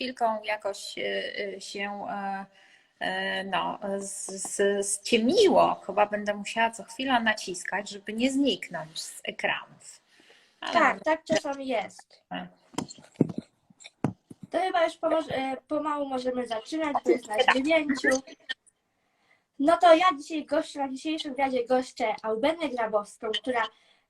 chwilką jakoś y, y, się y, no, z- z- ściemniło. Chyba będę musiała co chwila naciskać, żeby nie zniknąć z ekranów. Ale Tak, tak czasami jest. Tak. To chyba już e, pomału możemy zaczynać, bo jest nas dziewięciu. No to ja dzisiaj goszczę, na dzisiejszym wywiadzie goszczę Aubenę Grabowską, która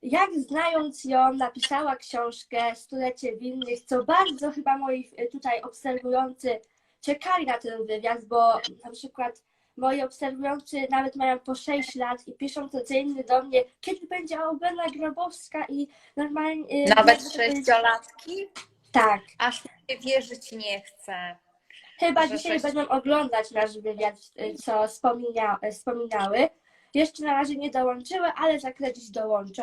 jak znając ją napisała książkę Stulecie Winnych, co bardzo chyba moi e, tutaj obserwujący czekali na ten wywiad, bo na przykład moi obserwujący nawet mają po 6 lat i piszą codziennie do mnie, kiedy będzie Aubena Grabowska i normalnie... e, Nawet sześciolatki? Tak. Aż się wierzyć nie chce. Chyba dzisiaj sześć- będą oglądać nasz wywiad, y, co wspomina, wspominały. Jeszcze na razie nie dołączyły, ale za dziś dołączą.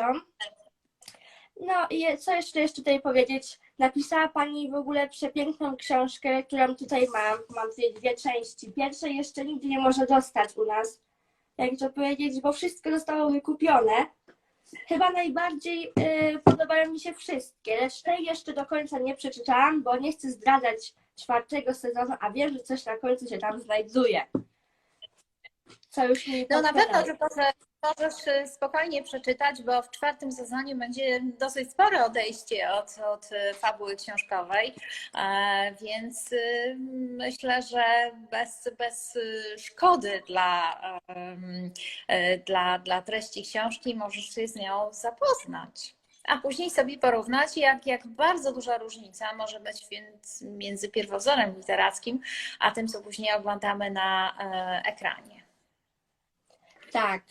No i co jeszcze, jeszcze tutaj powiedzieć? Napisała Pani w ogóle przepiękną książkę, którą tutaj mam. Mam tutaj dwie części. Pierwszej jeszcze nigdy nie może dostać u nas. Jak to powiedzieć, bo wszystko zostało wykupione. Chyba najbardziej y, podobają mi się wszystkie, lecz tej jeszcze do końca nie przeczytałam, bo nie chcę zdradzać czwartego sezonu, a wiem, że coś na końcu się tam znajduje. Co już mi No na pewno, tylko że możesz y, spokojnie przeczytać, bo w czwartym sezonie będzie dosyć spore odejście od, od y, fabuły książkowej, e, więc y, myślę, że bez, bez szkody dla, e, dla, dla treści książki możesz się z nią zapoznać. A później sobie porównać, jak, jak bardzo duża różnica może być między pierwowzorem literackim, a tym, co później oglądamy na e, ekranie. Tak.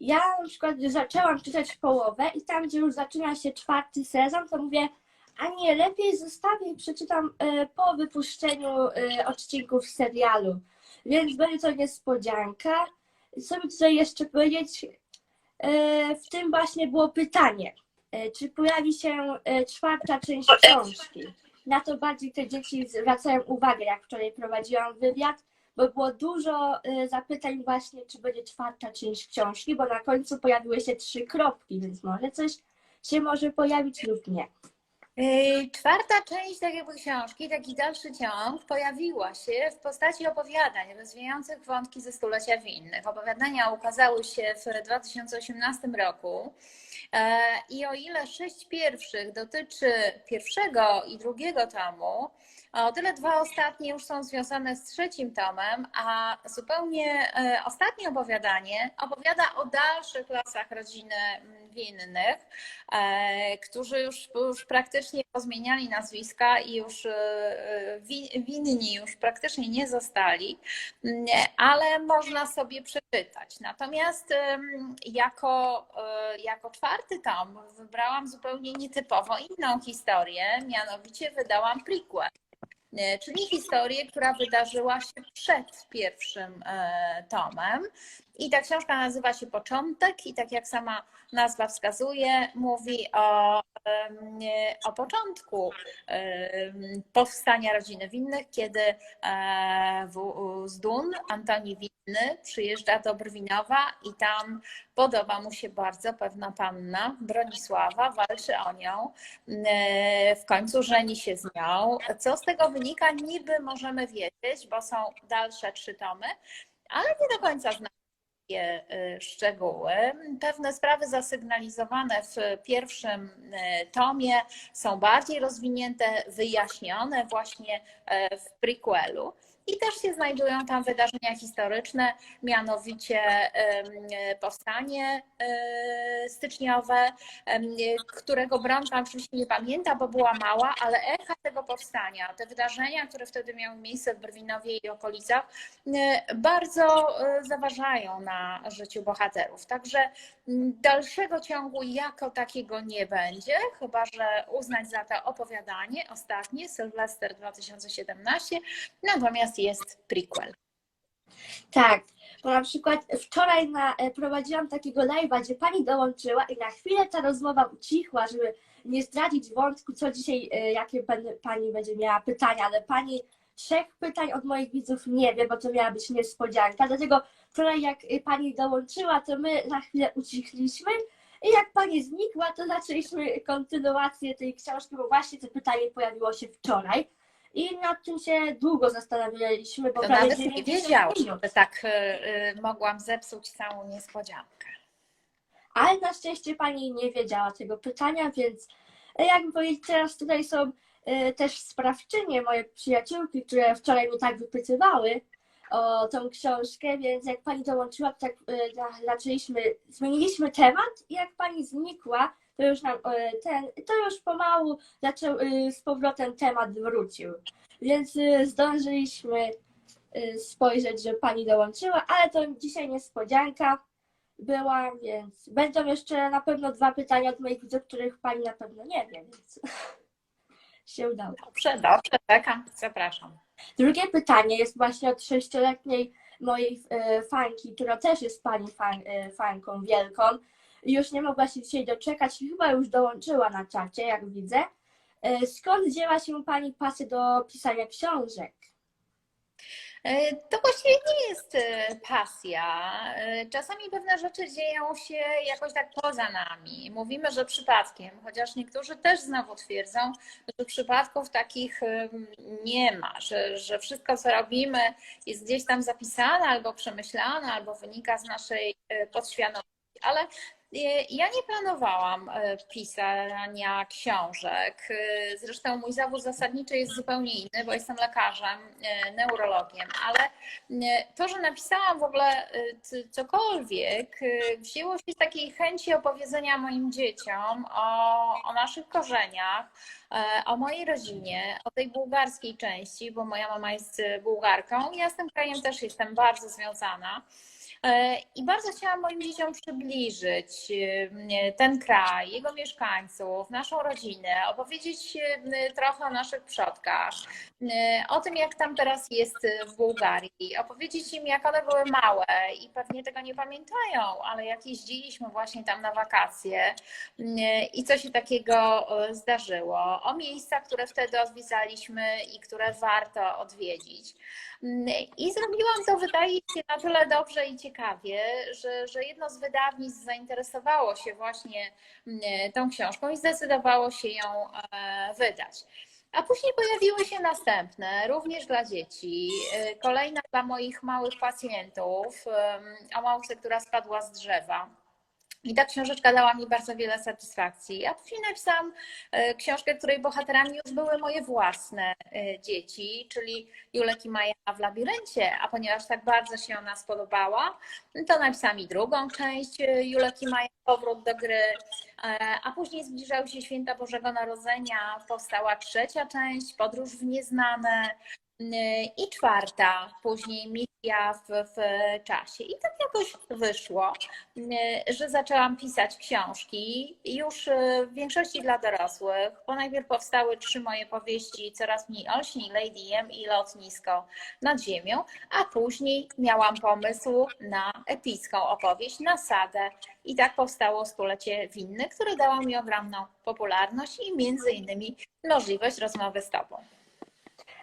Ja na przykład zaczęłam czytać połowę i tam, gdzie już zaczyna się czwarty sezon, to mówię, a nie, lepiej zostawię i przeczytam e, po wypuszczeniu e, odcinków serialu. Więc będzie to niespodzianka. Co by tutaj jeszcze powiedzieć? E, W tym właśnie było pytanie, czy pojawi się czwarta część książki. Na to bardziej te dzieci zwracają uwagę, jak wczoraj prowadziłam wywiad, bo było dużo y, zapytań właśnie, czy będzie czwarta część książki, bo na końcu pojawiły się trzy kropki, więc może coś się może pojawić lub nie. Yy, Czwarta część tak jakby książki, taki dalszy ciąg, pojawiła się w postaci opowiadań rozwijających wątki ze stulecia winnych. Opowiadania ukazały się w 2018 roku e, i o ile sześć pierwszych dotyczy pierwszego i drugiego tomu, o tyle dwa ostatnie już są związane z trzecim tomem, a zupełnie e, ostatnie opowiadanie opowiada o dalszych losach rodziny mm, winnych, e, którzy już, już praktycznie pozmieniali nazwiska i już e, wi- winni już praktycznie nie zostali, ale można sobie przeczytać. Natomiast jako, e, jako czwarty tom wybrałam zupełnie nietypowo inną historię, mianowicie wydałam prequel. Czyli historię, która wydarzyła się przed pierwszym tomem. I ta książka nazywa się Początek, i tak jak sama nazwa wskazuje, mówi o, o początku powstania rodziny winnych, kiedy e, z Dun Antoni Winny przyjeżdża do Brwinowa i tam podoba mu się bardzo pewna panna Bronisława, walczy o nią, e, w końcu żeni się z nią. Co z tego wynika, niby możemy wiedzieć, bo są dalsze trzy tomy, ale nie do końca znamy wszystkie, e, szczegóły. Pewne sprawy zasygnalizowane w pierwszym e, tomie są bardziej rozwinięte, wyjaśnione właśnie e, w prequelu. I też się znajdują tam wydarzenia historyczne, mianowicie powstanie e, styczniowe, którego Bronka oczywiście nie pamięta, bo była mała, ale echa tego powstania, te wydarzenia, które wtedy miały miejsce w Brwinowie i okolicach, bardzo e, zaważają na życiu bohaterów. Także dalszego ciągu jako takiego nie będzie, chyba że uznać za to opowiadanie ostatnie, Sylwester 2017, natomiast jest prequel. Tak, bo na przykład wczoraj na, e, prowadziłam takiego live'a, gdzie pani dołączyła i na chwilę ta rozmowa ucichła, żeby nie zdradzić wątku, co dzisiaj, e, jakie pani będzie miała pytania, ale pani trzech pytań od moich widzów nie wie, bo to miała być niespodzianka. Dlatego wczoraj jak e, pani dołączyła, to my na chwilę ucichliśmy i jak pani znikła, to zaczęliśmy kontynuację tej książki, bo właśnie to pytanie pojawiło się wczoraj. I nad tym się długo zastanawialiśmy, bo To prawie nawet nie 90 wiedziałam, że tak y, y, mogłam zepsuć całą niespodziankę. Ale na szczęście pani nie wiedziała tego pytania, więc e, jakby powiedzieć, teraz tutaj są e, też sprawczynie, moje przyjaciółki, które wczoraj mnie tak wypytywały o tą książkę, więc jak pani dołączyła, to tak e, za- zaczęliśmy, zmieniliśmy temat i jak pani znikła, to już nam e, ten, to już pomału zaczął e, z powrotem temat wrócił. Więc e, zdążyliśmy spojrzeć, że pani dołączyła, ale to dzisiaj niespodzianka była, więc będą jeszcze na pewno dwa pytania od moich widzów, których pani na pewno nie wie, więc się udało. Dobrze, dobrze, czekam, zapraszam. Drugie pytanie jest właśnie od sześcioletniej mojej fanki, która też jest pani fan, fanką wielką. Już nie mogła się dzisiaj doczekać chyba już dołączyła na czacie, jak widzę. E, Skąd wzięła się pani pasja do pisania książek? E, To właściwie nie jest e, pasja. Czasami pewne rzeczy dzieją się jakoś tak poza nami. Mówimy, że przypadkiem, chociaż niektórzy też znowu twierdzą, że przypadków takich nie ma, że, że wszystko, co robimy, jest gdzieś tam zapisane albo przemyślane, albo wynika z naszej podświadomości. Ale ja nie planowałam e, pisania książek. E, Zresztą mój zawód zasadniczy jest zupełnie inny, bo jestem lekarzem, neurologiem, ale to, że napisałam w ogóle cokolwiek, wzięło się z takiej chęci opowiedzenia moim dzieciom o, o naszych korzeniach, o mojej rodzinie, o tej bułgarskiej części, bo moja mama jest Bułgarką. Ja z tym krajem też jestem bardzo związana. E, I bardzo chciałam moim dzieciom przybliżyć e, ten kraj, jego mieszkańców, naszą rodzinę, opowiedzieć e, trochę o naszych przodkach, o tym, jak tam teraz jest w Bułgarii, opowiedzieć im, jak one były małe i pewnie tego nie pamiętają, ale jak jeździliśmy właśnie tam na wakacje i co się takiego zdarzyło, o miejscach, które wtedy odwiedzaliśmy i które warto odwiedzić. I zrobiłam to, wydaje się, na tyle dobrze i ciekawie, że, że jedno z wydawnictw zainteresowało się właśnie mm, tą książką i zdecydowało się ją e, wydać. A później pojawiły się następne, również dla dzieci. E, Kolejna dla moich małych pacjentów, o małce, która spadła z drzewa. I ta książeczka dała mi bardzo wiele satysfakcji. A później napisałam e, książkę, której bohaterami już były moje własne e, dzieci, czyli Julek i Maja w labiryncie, a ponieważ tak bardzo się ona spodobała, to napisałam i drugą część e, Julek i Maja powrót do gry, a później zbliżały się święta Bożego Narodzenia, powstała trzecia część, Podróż w nieznane i czwarta, później Misja w, w czasie. I tak jakoś wyszło, e, że zaczęłam pisać książki już e, w większości dla dorosłych, bo najpierw powstały trzy moje powieści Coraz mniej olśni, Lady M i Lotnisko nad ziemią, a później miałam pomysł na epicką opowieść, na sagę i tak powstało Stulecie Winny, które dało mi ogromną popularność i między innymi możliwość rozmowy z Tobą.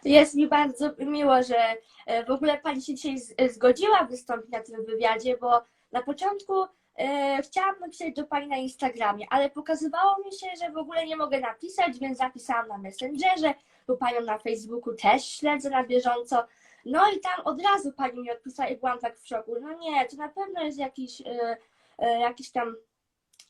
Jest mi bardzo miło, że e, w ogóle Pani się dzisiaj zgodziła wystąpić na tym wywiadzie, bo na początku e, chciałam napisać do Pani na Instagramie, ale pokazywało mi się, że w ogóle nie mogę napisać, więc napisałam na Messengerze, bo Panią na Facebooku też śledzę na bieżąco. No i tam od razu Pani mi odpisała i byłam tak w szoku. No nie, to na pewno jest jakiś, e, jakiś tam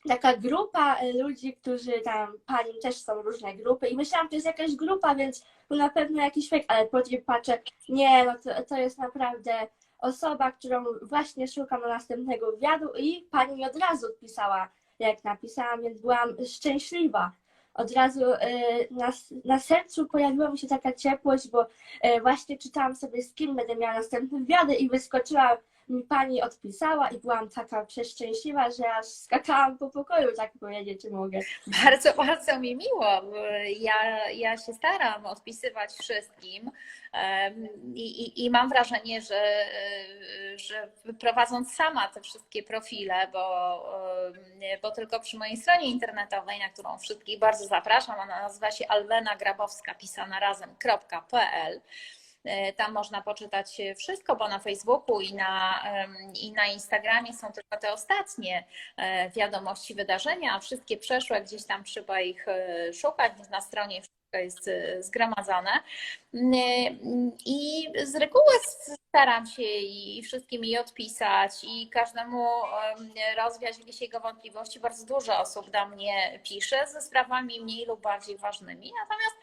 taka grupa e, ludzi, którzy tam, Pani też są różne grupy i myślałam, to jest jakaś grupa, więc to na pewno jakiś fake, ale później patrzę, nie, no to, to jest naprawdę osoba, którą właśnie szukam na następnego wywiadu i pani mi od razu odpisała, jak napisałam, więc byłam szczęśliwa. Od razu e, na, na sercu pojawiła mi się taka ciepłość, bo e, właśnie czytałam sobie, z kim będę miała następne wywiady i wyskoczyła mi pani odpisała i byłam taka przeszczęśliwa, że aż skakałam po pokoju, tak powiedzieć mogę. Bardzo, bardzo mi miło. Ja, ja się staram odpisywać wszystkim i, i, i mam wrażenie, że, że prowadząc sama te wszystkie profile, bo, bo tylko przy mojej stronie internetowej, na którą wszystkich bardzo zapraszam, ona nazywa się Alwena Grabowska, pisana razem.pl. E, Tam można poczytać wszystko, bo na Facebooku i na, i na Instagramie są tylko te ostatnie e, wiadomości, wydarzenia, a wszystkie przeszłe gdzieś tam trzeba ich e, szukać, na stronie jest e, zgromadzone. Mm, I z reguły staram się i wszystkim jej odpisać i każdemu em, rozwiać jakieś jego wątpliwości. Bardzo dużo osób do mnie pisze ze sprawami mniej lub bardziej ważnymi, natomiast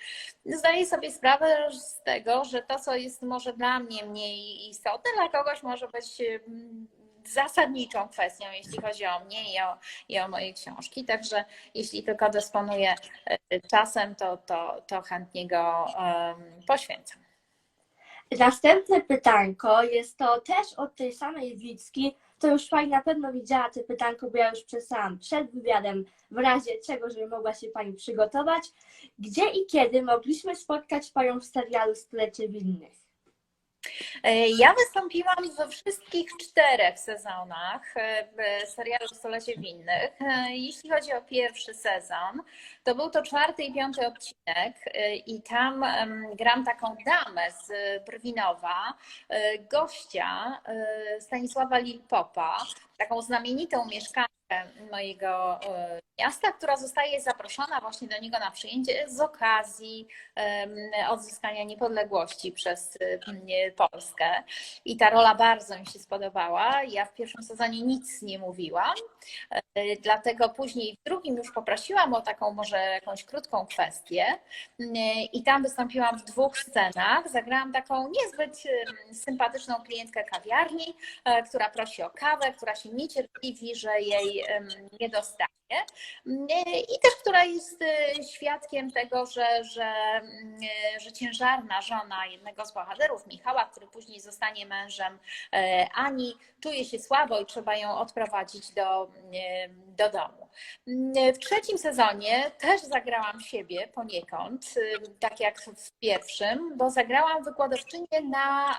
zdaję sobie sprawę z tego, że to, co jest może dla mnie mniej istotne, dla kogoś może być em, zasadniczą kwestią, jeśli chodzi o mnie i o, i o moje książki. Także jeśli tylko dysponuję e, czasem, to, to, to chętnie go em, poświęcam. Następne pytanko jest to też od tej samej Wicki. To już Pani na pewno widziała te pytanko, bo ja już przesłałam przed wywiadem, w razie czego, żeby mogła się Pani przygotować. Gdzie i kiedy mogliśmy spotkać Panią w serialu Stulecie Winnych? E, Ja wystąpiłam we wszystkich czterech sezonach e, serialu Stolecie Winnych. E, Jeśli chodzi o pierwszy sezon, to był to czwarty i piąty odcinek i tam gram taką damę z Brwinowa, gościa Stanisława Lilpopa, taką znamienitą mieszkankę mojego e, miasta, która zostaje zaproszona właśnie do niego na przyjęcie z okazji odzyskania niepodległości przez e, Polskę. I ta rola bardzo mi się spodobała. Ja w pierwszym sezonie nic nie mówiłam, e, dlatego później w drugim już poprosiłam o taką może jakąś krótką kwestię e, i tam wystąpiłam w dwóch scenach. Zagrałam taką niezbyt sympatyczną klientkę kawiarni, e, która prosi o kawę, która się niecierpliwi, że jej nie dostanie. I też, która jest e, świadkiem tego, że, że, e, że ciężarna żona jednego z bohaterów, Michała, który później zostanie mężem e, Ani, czuje się słabo i trzeba ją odprowadzić do, do domu. W trzecim sezonie też zagrałam siebie poniekąd, tak jak w pierwszym, bo zagrałam wykładowczynię na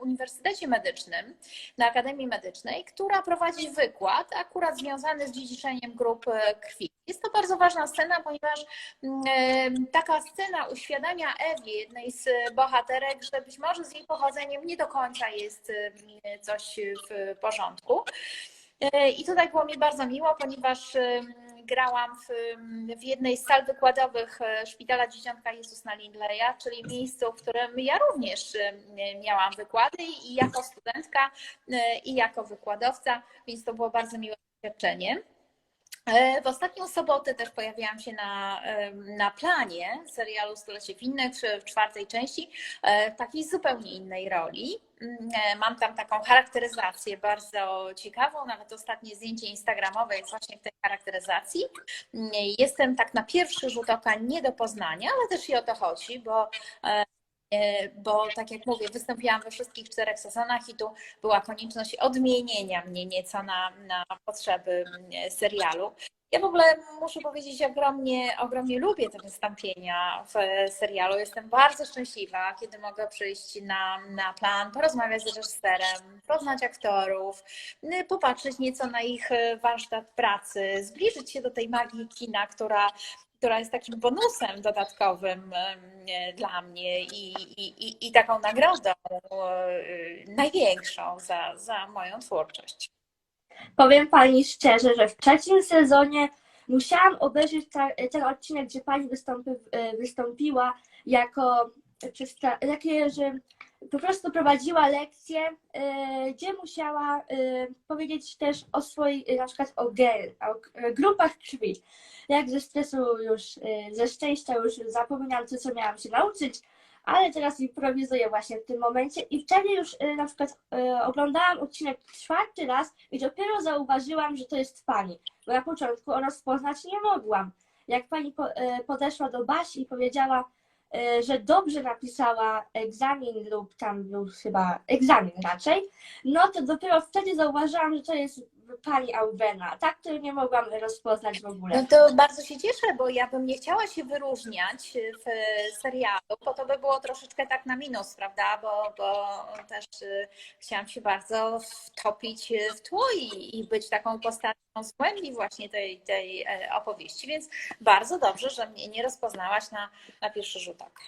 Uniwersytecie Medycznym, na Akademii Medycznej, która prowadzi wykład akurat związany z dziedziczeniem grup krwi. Jest to bardzo ważna scena, ponieważ mm, e, taka scena uświadamia Ewie, jednej z bohaterek, że być może z jej pochodzeniem nie do końca jest e, coś w porządku. E, I tutaj było mi bardzo miło, ponieważ grałam w, w jednej z sal wykładowych Szpitala Dzieciątka Jezus na Lindleya, czyli miejscu, w którym ja również miałam wykłady i jako studentka, i jako wykładowca, więc to było bardzo miłe doświadczenie. E, W ostatnią sobotę też pojawiłam się na, em, na planie serialu Stulecie Winnych w, czwartej części e, w takiej zupełnie innej roli. Mm, e, Mam tam taką charakteryzację bardzo ciekawą, nawet ostatnie zdjęcie instagramowe jest właśnie w tej charakteryzacji. Mm, Jestem tak na pierwszy rzut oka nie do poznania, ale też i o to chodzi, bo e, bo tak jak mówię, wystąpiłam we wszystkich czterech sezonach i tu była konieczność odmienienia mnie nieco na, na potrzeby mm, serialu. Ja w ogóle muszę powiedzieć, ogromnie, ogromnie lubię te wystąpienia w serialu. Jestem bardzo szczęśliwa, kiedy mogę przyjść na, na plan, porozmawiać z reżyserem, poznać aktorów, popatrzeć nieco na ich warsztat pracy, zbliżyć się do tej magii kina, która która jest takim bonusem dodatkowym em, dla mnie i, i, i, taką nagrodą e, największą za, za moją twórczość. Powiem Pani szczerze, że w trzecim sezonie musiałam obejrzeć ten odcinek, gdzie Pani wystąpi, e, wystąpiła jako takie, że po prostu prowadziła lekcję, e, gdzie musiała e, powiedzieć też o swoich, e, na przykład o, ge- o e, grupach krwi. Jak ze stresu już, ze szczęścia już zapominam to, co miałam się nauczyć, ale teraz improwizuję właśnie w tym momencie i wtedy już na przykład oglądałam odcinek czwarty raz i dopiero zauważyłam, że to jest pani, bo na początku rozpoznać nie mogłam. Jak pani po, podeszła do Basi i powiedziała, że dobrze napisała egzamin lub tam był chyba egzamin raczej, no to dopiero wtedy zauważyłam, że to jest pani Aubena. Tak to nie mogłam rozpoznać w ogóle. No to bardzo się cieszę, bo ja bym nie chciała się wyróżniać w serialu, bo to by było troszeczkę tak na minus, prawda? Bo, bo też y, chciałam się bardzo wtopić w tło i, i być taką postacią z głębi właśnie tej, tej e, opowieści, więc bardzo dobrze, że mnie nie rozpoznałaś na, na pierwszy rzut oka.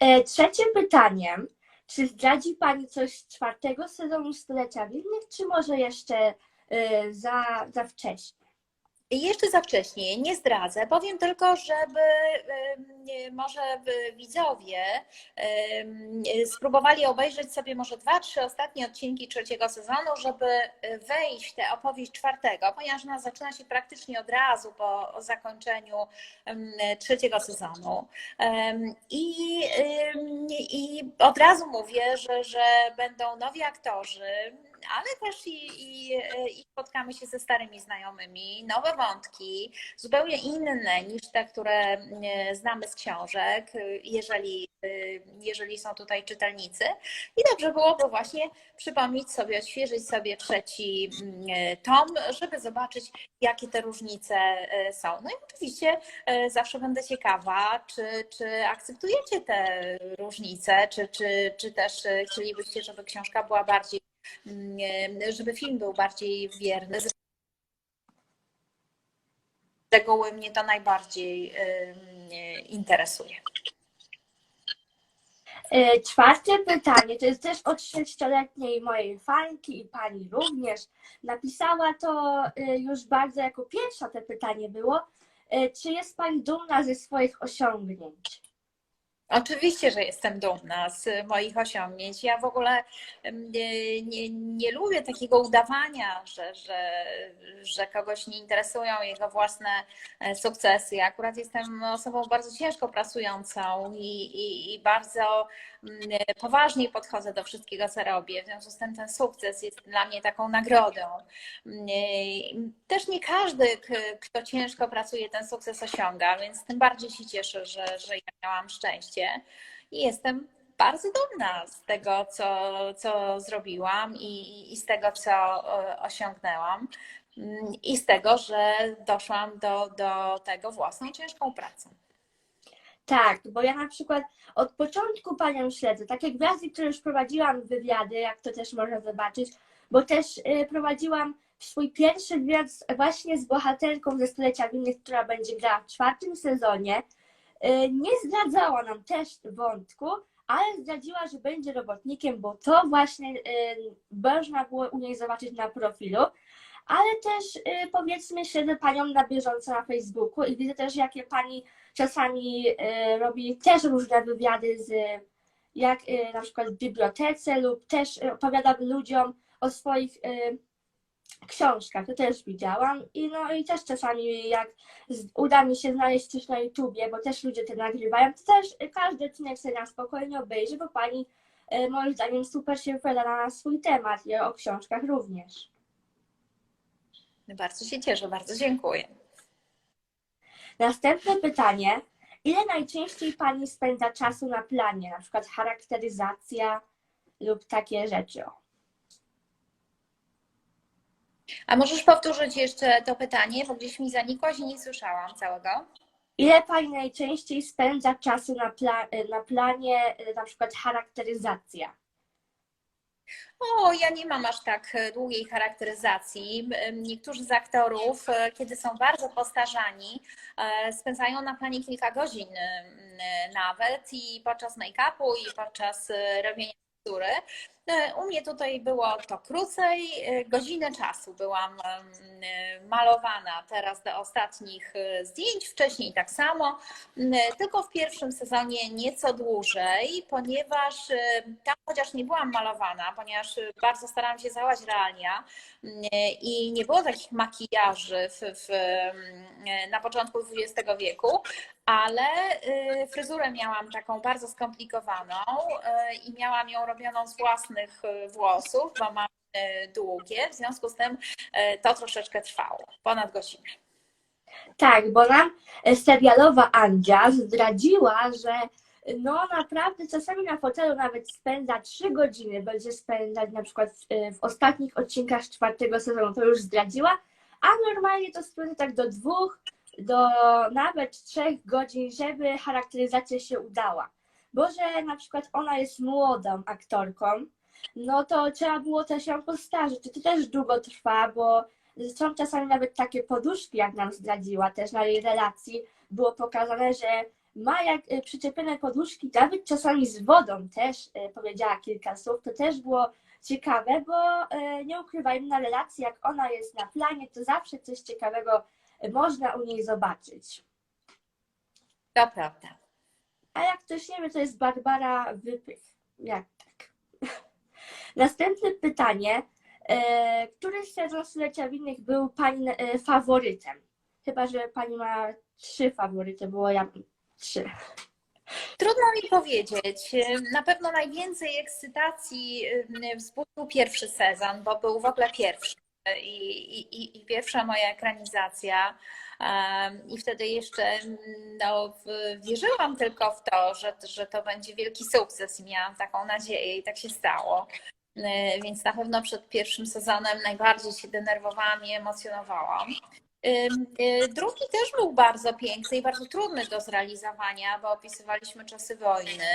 E, Trzecie pytanie. Czy zdradzi Pani coś z czwartego sezonu Stulecia Winnych, czy może jeszcze e, za, za wcześnie? Jeszcze za wcześnie, nie zdradzę. Powiem tylko, żeby może widzowie spróbowali obejrzeć sobie może dwa, trzy ostatnie odcinki trzeciego sezonu, żeby wejść w tę opowieść czwartego, ponieważ ona zaczyna się praktycznie od razu po zakończeniu trzeciego sezonu. I, i od razu mówię, że, że będą nowi aktorzy, ale też i, i, i spotkamy się ze starymi znajomymi, nowe wątki, zupełnie inne niż te, które e, znamy z książek, e, jeżeli, e, jeżeli są tutaj czytelnicy. I dobrze byłoby właśnie przypomnieć sobie, odświeżyć sobie trzeci mm, tom, żeby zobaczyć, jakie te różnice są. No i oczywiście zawsze będę ciekawa, czy, czy akceptujecie te różnice, czy, czy, czy też chcielibyście, żeby książka była bardziej żeby film był bardziej wierny. Z mnie to najbardziej ym, interesuje. E, Czwarte pytanie, to jest też od sześcioletniej mojej fanki i pani również. Napisała to e, już bardzo jako pierwsza to pytanie było. E, Czy jest pani dumna ze swoich osiągnięć? Oczywiście, że jestem dumna z moich osiągnięć. Ja w ogóle nie, nie, nie lubię takiego udawania, że, że, że kogoś nie interesują jego własne e, sukcesy. Ja akurat jestem osobą bardzo ciężko pracującą i, i, i bardzo mm, poważnie podchodzę do wszystkiego, co robię. W związku z tym ten sukces jest dla mnie taką nagrodą. Mm, Też nie każdy, kto ciężko pracuje, ten sukces osiąga, więc tym bardziej się cieszę, że, że ja miałam szczęście i jestem bardzo dumna z tego, co, co zrobiłam i, i z tego, co osiągnęłam. Mm, I z tego, że doszłam do, do tego własną ciężką pracą. Tak, bo ja na przykład od początku panią śledzę. Takie gwiazdy, które już prowadziłam wywiady, jak to też można zobaczyć, bo też y, prowadziłam swój pierwszy wywiad właśnie z bohaterką ze Stulecia Winnych, która będzie grała w czwartym sezonie. Y, Nie zdradzała nam też wątku, ale zdradziła, że będzie robotnikiem, bo to właśnie y, można było u niej zobaczyć na profilu. Ale też powiedzmy śledzę panią na bieżąco na Facebooku i widzę też, jakie pani czasami y, robi też różne wywiady z jak y, na przykład w bibliotece lub też y, opowiada ludziom o swoich y, książkach, to też widziałam i no i też czasami jak uda mi się znaleźć coś na YouTubie, bo też ludzie to nagrywają, to też każdy odcinek sobie na spokojnie obejrzy, bo pani moim zdaniem super się wypowiada na swój temat i o książkach również. Bardzo się cieszę, bardzo dziękuję. Następne pytanie. Ile najczęściej Pani spędza czasu na planie, na przykład charakteryzacja lub takie rzeczy? A możesz powtórzyć jeszcze to pytanie, bo gdzieś mi zanikłaś i nie słyszałam całego. Ile Pani najczęściej spędza czasu na, pla- na planie, na przykład charakteryzacja? O, ja nie mam aż tak e, długiej charakteryzacji. Niektórzy z aktorów, e, kiedy są bardzo postarzani, e, spędzają na planie kilka godzin nawet i podczas make-upu, i podczas robienia tekstury. E, U mnie tutaj było to krócej, e, godzinę czasu byłam malowana teraz do ostatnich e, zdjęć, wcześniej tak samo, tylko w pierwszym sezonie nieco dłużej, ponieważ tam chociaż nie byłam malowana, ponieważ bardzo starałam się zachować realia m, i nie było takich makijaży w, w, na początku XX wieku, ale fryzurę miałam taką bardzo skomplikowaną i miałam ją robioną z własnych y, włosów, bo mam y, długie, w związku z tym y, to troszeczkę trwało, ponad godzinę. Tak, bo nam e, serialowa Andzia zdradziła, że no naprawdę czasami na fotelu nawet spędza 3 godziny, będzie spędzać na przykład e, w ostatnich odcinkach czwartego sezonu, to już zdradziła, a normalnie to spędza tak do dwóch, do nawet trzech godzin, żeby charakteryzacja się udała. Bo że na przykład ona jest młodą aktorką, no to trzeba było też ją postarzyć. To też długo trwa, bo są czasami nawet takie poduszki, jak nam zdradziła też na jej relacji, było pokazane, że ma jak y, przyczepione poduszki, nawet czasami z wodą też y, powiedziała kilka słów, to też było ciekawe, bo y, nie ukrywajmy na relacji, jak ona jest na planie, to zawsze coś ciekawego można u niej zobaczyć. To prawda. A jak ktoś nie wie, to jest Barbara Wypych. Jak? Następne pytanie. E, który sezon Stulecia Winnych był Pani e, faworytem? Chyba, że Pani ma trzy faworyty, bo ja trzy. Trudno mi powiedzieć. Na pewno najwięcej ekscytacji wzbudził pierwszy sezon, bo był w ogóle pierwszy. I, i, i pierwsza moja ekranizacja. I wtedy jeszcze no, wierzyłam tylko w to, że, że to będzie wielki sukces i miałam taką nadzieję i tak się stało. Y, Więc na pewno przed pierwszym sezonem najbardziej się denerwowałam i emocjonowałam. Y, Drugi też był bardzo piękny i bardzo trudny do zrealizowania, bo opisywaliśmy czasy wojny.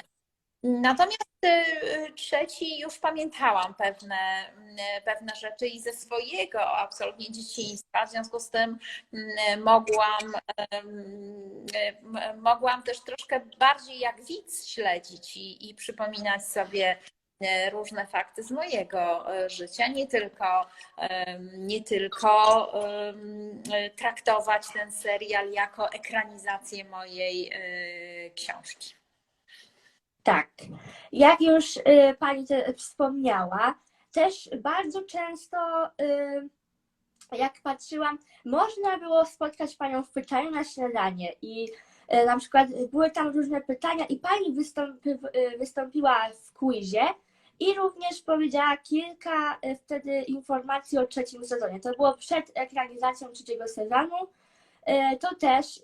Natomiast y, trzeci już pamiętałam pewne, pewne rzeczy i ze swojego absolutnie dzieciństwa, w związku z tym mogłam, mogłam też troszkę bardziej jak widz śledzić i, i przypominać sobie różne fakty z mojego y, życia, nie tylko nie tylko e, traktować ten serial jako ekranizację mojej e, książki. Tak. Jak już Pani wspomniała, też bardzo często, jak patrzyłam, można było spotkać Panią w pytaniu na śniadanie i na przykład były tam różne pytania i Pani wystąpi, wystąpiła w quizie i również powiedziała kilka y, wtedy informacji o trzecim sezonie. To było przed ekranizacją trzeciego sezonu. Y, To też y,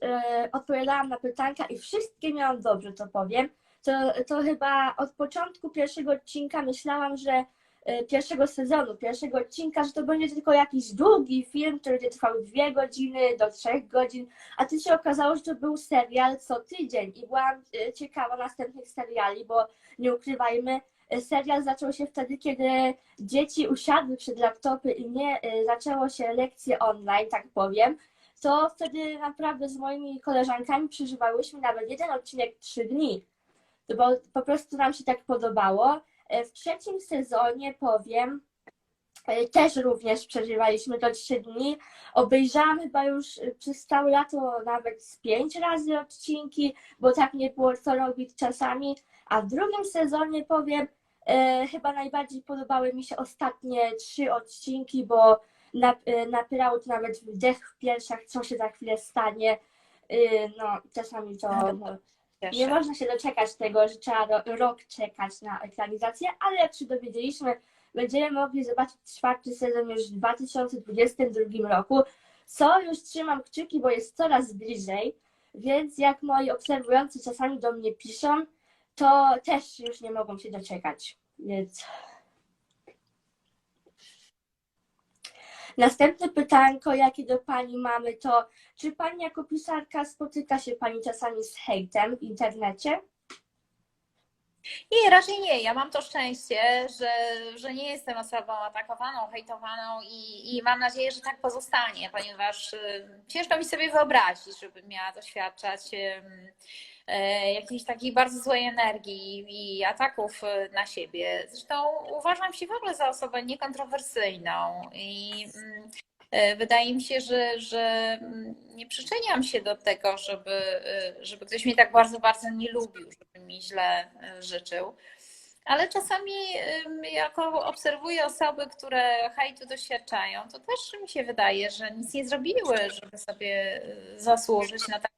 odpowiadałam na pytanka i wszystkie miałam dobrze, to powiem to, to chyba od początku pierwszego odcinka myślałam, że e, pierwszego sezonu, pierwszego odcinka, że to będzie tylko jakiś długi film, który będzie trwał dwie godziny do trzech godzin, a to się okazało, że to był serial co tydzień i byłam e, ciekawa następnych seriali, bo nie ukrywajmy, e, serial zaczął się wtedy, kiedy dzieci usiadły przed laptopy i nie e, zaczęło się lekcje online, tak powiem, to wtedy naprawdę z moimi koleżankami przeżywałyśmy nawet jeden odcinek trzy dni bo po prostu nam się tak podobało. E, W trzecim sezonie powiem, e, też również przeżywaliśmy to trzy dni. Obejrzałam chyba już e, przez całe lato nawet z pięć razy odcinki, bo tak nie było co robić czasami. A w drugim sezonie powiem, chyba najbardziej podobały mi się ostatnie trzy odcinki, bo e, napierało to nawet wdech w piersiach, co się za chwilę stanie. E, No, czasami to no, nie można się doczekać tego, że trzeba ro- rok czekać na ekranizację, ale jak się dowiedzieliśmy, będziemy mogli zobaczyć czwarty sezon już w 2022 roku, co już trzymam kciuki, bo jest coraz bliżej, więc jak moi obserwujący czasami do mnie piszą, to też już nie mogą się doczekać, więc... Następne pytanko, jakie do Pani mamy, to czy Pani jako pisarka spotyka się Pani czasami z hejtem w internecie? Nie, raczej nie. Ja mam to szczęście, że, że nie jestem osobą atakowaną, hejtowaną i, i mam nadzieję, że tak pozostanie, ponieważ y, ciężko mi sobie wyobrazić, żebym miała doświadczać jakiejś takiej bardzo złej energii i ataków y, na siebie. Zresztą uważam się w ogóle za osobę niekontrowersyjną i mm, e, wydaje mi się, że, że mm, nie przyczyniam się do tego, żeby, żeby ktoś mnie tak bardzo, bardzo nie lubił, żeby mi źle życzył. Ale czasami jako obserwuję osoby, które hejtu doświadczają, to też mi się wydaje, że nic nie zrobiły, żeby sobie zasłużyć na tak,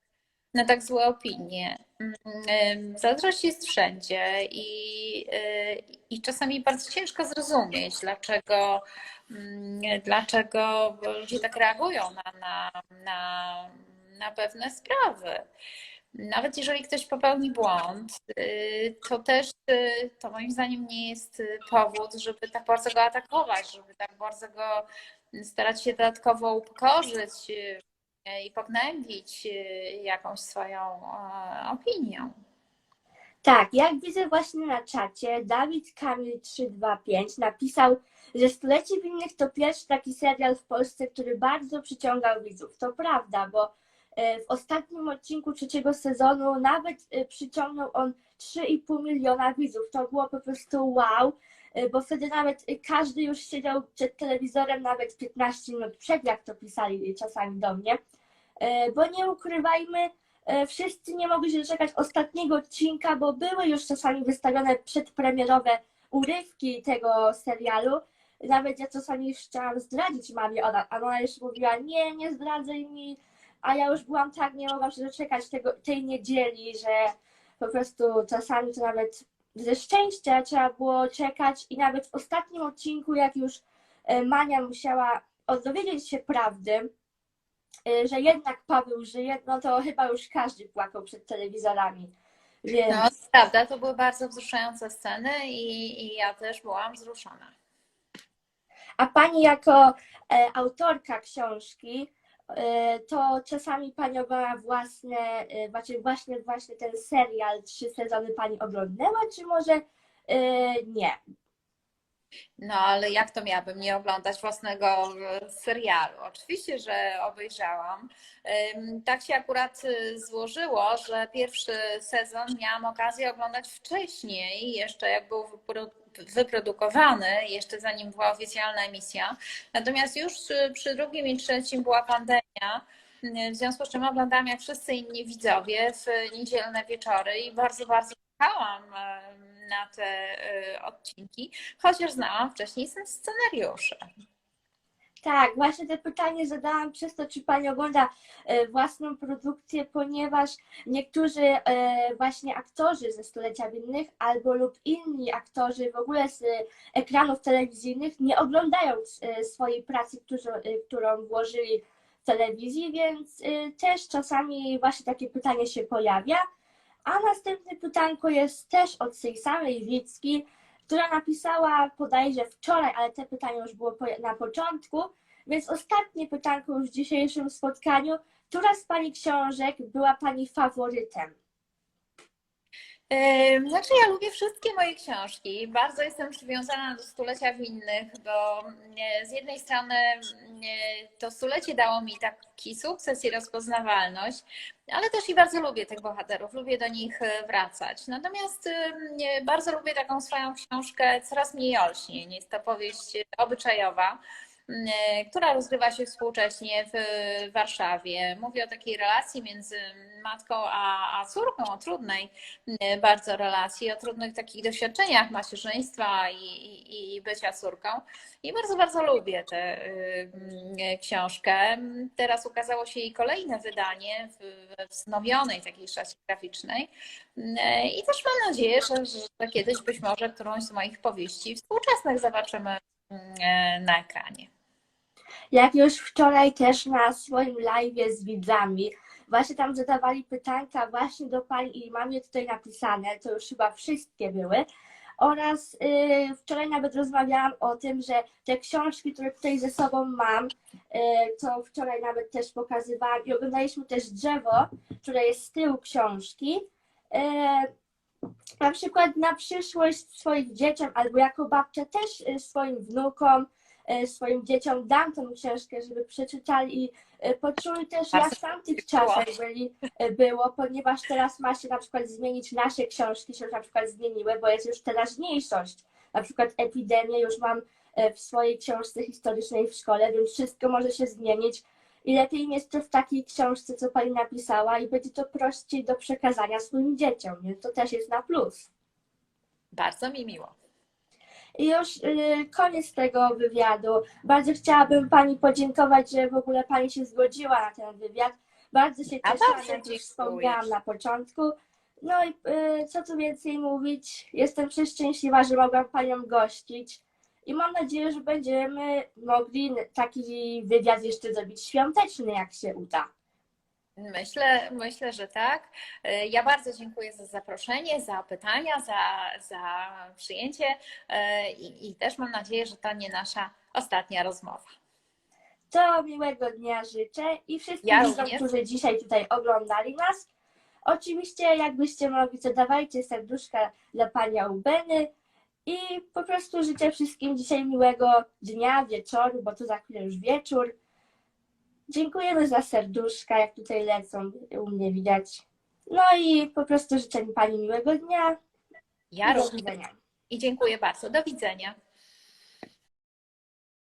na tak złe opinie. Ym, Zazdrość jest wszędzie i, y, i czasami bardzo ciężko zrozumieć, dlaczego, ym, dlaczego ludzie tak reagują na, na, na, na pewne sprawy. Nawet jeżeli ktoś popełni błąd, y, to też y, to moim zdaniem nie jest powód, żeby tak bardzo go atakować, żeby tak bardzo go starać się dodatkowo upokorzyć i pognębić y, jakąś swoją e, opinią. Tak, jak widzę właśnie na czacie, Dawid Kamil 325 napisał, że Stulecie Winnych to pierwszy taki serial w Polsce, który bardzo przyciągał widzów. To prawda, bo e, w ostatnim odcinku trzeciego sezonu nawet e, przyciągnął on 3,5 miliona widzów. To było po prostu wow, e, bo wtedy nawet e, każdy już siedział przed telewizorem nawet 15 minut przed, jak to pisali czasami do mnie. e, bo nie ukrywajmy, e, wszyscy nie mogli się doczekać ostatniego odcinka, bo były już czasami wystawione przedpremierowe urywki tego serialu. Nawet ja czasami chciałam zdradzić mamie, a ona już mówiła, nie, nie zdradzaj mi, a ja już byłam tak, nie mogłam się doczekać tego, tej niedzieli, że po prostu czasami to nawet ze szczęścia trzeba było czekać i nawet w ostatnim odcinku, jak już e, Mania musiała dowiedzieć się prawdy, e, że jednak Paweł żyje, no to chyba już każdy płakał przed telewizorami. Więc No, to prawda, to były bardzo wzruszające sceny i, i ja też byłam wzruszona. A pani jako e, autorka książki, to czasami pani ogląda własne, e, właśnie, właśnie, właśnie ten serial, trzy sezony pani oglądnęła, czy może e, nie? No ale jak to miałabym nie oglądać własnego e, serialu? Oczywiście, że obejrzałam. Tak się akurat y, złożyło, że pierwszy sezon miałam okazję oglądać wcześniej, jeszcze jak był wypro- wyprodukowany, jeszcze zanim była oficjalna emisja. Natomiast już y, przy drugim i trzecim była pandemia. W związku z czym oglądałam jak wszyscy inni widzowie w niedzielne wieczory i bardzo, bardzo czekałam na te y, odcinki, chociaż znałam wcześniej sen- scenariusze. Tak, właśnie te pytanie zadałam przez to, czy Pani ogląda e, własną produkcję, ponieważ niektórzy e, właśnie aktorzy ze Stulecia Winnych albo lub inni aktorzy w ogóle z ekranów telewizyjnych nie oglądają swojej pracy, którą, włożyli w telewizji, więc też czasami właśnie takie pytanie się pojawia. A następne pytanko jest też od tej samej Wicki, która napisała bodajże wczoraj, ale te pytanie już było na początku, więc ostatnie pytanko już w dzisiejszym spotkaniu. Która z Pani książek była Pani faworytem? Ym, Znaczy, ja lubię wszystkie moje książki. Bardzo jestem przywiązana do stulecia winnych, bo e, z jednej strony e, to stulecie dało mi taki sukces i rozpoznawalność, ale też i bardzo lubię tych bohaterów, lubię do nich e, wracać. Natomiast bardzo lubię taką swoją książkę Coraz mniej olśnień. Jest to powieść obyczajowa e, która rozgrywa się współcześnie w Warszawie. Mówię o takiej relacji między matką a, a córką, o trudnej e, bardzo relacji, o trudnych takich doświadczeniach macierzyństwa i, i, i bycia córką. I bardzo, bardzo lubię tę y, y, książkę. Teraz ukazało się jej kolejne wydanie w wznowionej takiej szacie graficznej. Y, I też mam nadzieję, że, że kiedyś być może którąś z moich powieści współczesnych zobaczymy y, na ekranie. Jak już wczoraj też na swoim live z widzami, właśnie tam zadawali pytanka właśnie do Pani i mam je tutaj napisane, to już chyba wszystkie były. Oraz y, wczoraj nawet rozmawiałam o tym, że te książki, które tutaj ze sobą mam, y, to wczoraj nawet też pokazywałam i oglądaliśmy też drzewo, które jest z tyłu książki. Y, na przykład na przyszłość swoich dzieciom albo jako babcia też y, swoim wnukom, swoim dzieciom dam tą książkę, żeby przeczytali i y, poczuli też jak w tamtych czasach byli, y, było, ponieważ teraz ma się na przykład zmienić nasze książki, się na przykład zmieniły, bo jest już teraźniejszość. Na przykład epidemię już mam w swojej książce historycznej w szkole, więc wszystko może się zmienić. I lepiej mieć to w takiej książce, co pani napisała, i będzie to prościej do przekazania swoim dzieciom, więc to też jest na plus. Bardzo mi miło. I już y, koniec tego wywiadu. Bardzo chciałabym Pani podziękować, że w ogóle Pani się zgodziła na ten wywiad. Bardzo się A bardzo jak już dziękuję. wspomniałam na początku. No i y, co tu więcej mówić, jestem przeszczęśliwa, że mogłam Panią gościć. I mam nadzieję, że będziemy mogli taki wywiad jeszcze zrobić świąteczny, jak się uda. Myślę, myślę, że tak. Ja bardzo dziękuję za zaproszenie, za pytania, za, za przyjęcie e, i, i też mam nadzieję, że to nie nasza ostatnia rozmowa. To miłego dnia życzę i wszystkim Ja również. którzy dzisiaj tutaj oglądali nas. Oczywiście, jakbyście mogli, to dawajcie serduszka dla Pani Aubeny i po prostu życzę wszystkim dzisiaj miłego dnia, wieczoru, bo to za chwilę już wieczór. Dziękujemy za serduszka, jak tutaj lecą, u mnie widać. No i po prostu życzę Pani miłego dnia Ja do również widzenia. i dziękuję bardzo. Do widzenia.